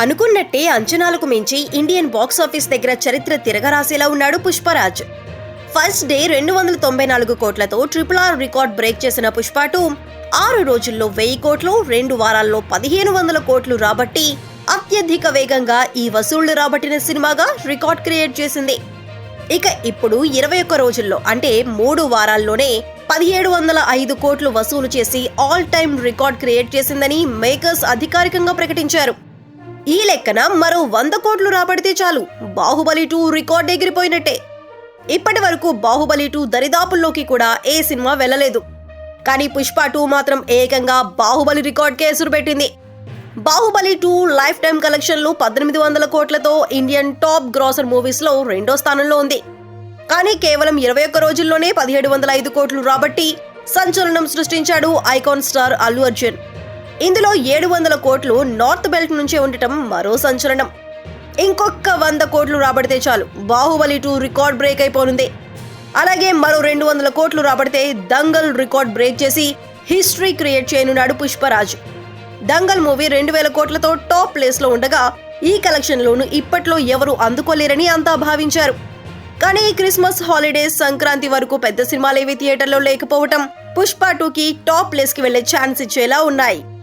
అనుకున్నట్టే అంచనాలకు మించి ఇండియన్ బాక్స్ ఆఫీస్ దగ్గర చరిత్ర తిరగరాసేలా ఉన్నాడు పుష్పరాజ్. ఫస్ట్ డే రెండు వందల తొంభై నాలుగు కోట్లతో ట్రిపుల్ ఆర్ రికార్డ్ బ్రేక్ చేసిన పుష్ప టూ ఆరు రోజుల్లో వెయ్యి కోట్లు రెండు వారాల్లో పదిహేను వందల కోట్లు రాబట్టి అత్యధిక వేగంగా ఈ వసూళ్ళు రాబట్టిన సినిమాగా రికార్డ్ క్రియేట్ చేసింది. ఇక ఇప్పుడు ఇరవై ఒక్క రోజుల్లో అంటే మూడు వారాల్లోనే పదిహేడు వందల ఐదు కోట్లు వసూలు చేసి ఆల్ టైమ్ రికార్డ్ క్రియేట్ చేసిందని మేకర్స్ అధికారికంగా ప్రకటించారు. ఈ లెక్కన మరో వంద కోట్లు రాబడితే చాలు. బాహుబలి టూ రికార్డ్ ఎగిరిపోయినట్టే. ఇప్పటి వరకు బాహుబలి టూ దరిదాపుల్లోకి కూడా ఏ సినిమా వెళ్ళలేదు. కానీ పుష్ప టూ మాత్రం ఏకంగా బాహుబలి రికార్డ్ కేసురు పెట్టింది. బాహుబలి టూ లైఫ్ టైం కలెక్షన్లు పద్దెనిమిది వందల కోట్లతో ఇండియన్ టాప్ గ్రాసర్ మూవీస్లో రెండో స్థానంలో ఉంది. కానీ కేవలం ఇరవై ఒక్క రోజుల్లోనే పదిహేడు వందల ఐదు కోట్లు రాబట్టి సంచలనం సృష్టించాడు ఐకాన్ స్టార్ అల్లు అర్జున్. ఇందులో ఏడు వందల కోట్లు నార్త్ బెల్ట్ నుంచే ఉండటం మరో సంచలనం. ఇంకొక వంద కోట్లు రాబడితే చాలు. బాహుబలి టూ రికార్డ్ బ్రేక్ అయిపోనుంది. అలాగే మరో రెండు వందల కోట్లు రాబడితే దంగల్ రికార్డ్ బ్రేక్ చేసి హిస్టరీ క్రియేట్ చేయనున్నాడు పుష్పరాజ్. దంగల్ మూవీ రెండు వేల కోట్లతో టాప్ ప్లేస్లో ఉండగా ఈ కలెక్షన్లోను ఇప్పట్లో ఎవరు అందుకోలేరని అంతా భావించారు. కానీ క్రిస్మస్ హాలిడేస్ సంక్రాంతి వరకు పెద్ద సినిమాలేవి థియేటర్లో లేకపోవటం పుష్ప టూకి టాప్ ప్లేస్కి వెళ్ళే ఛాన్స్ ఇచ్చేలా ఉన్నాయి.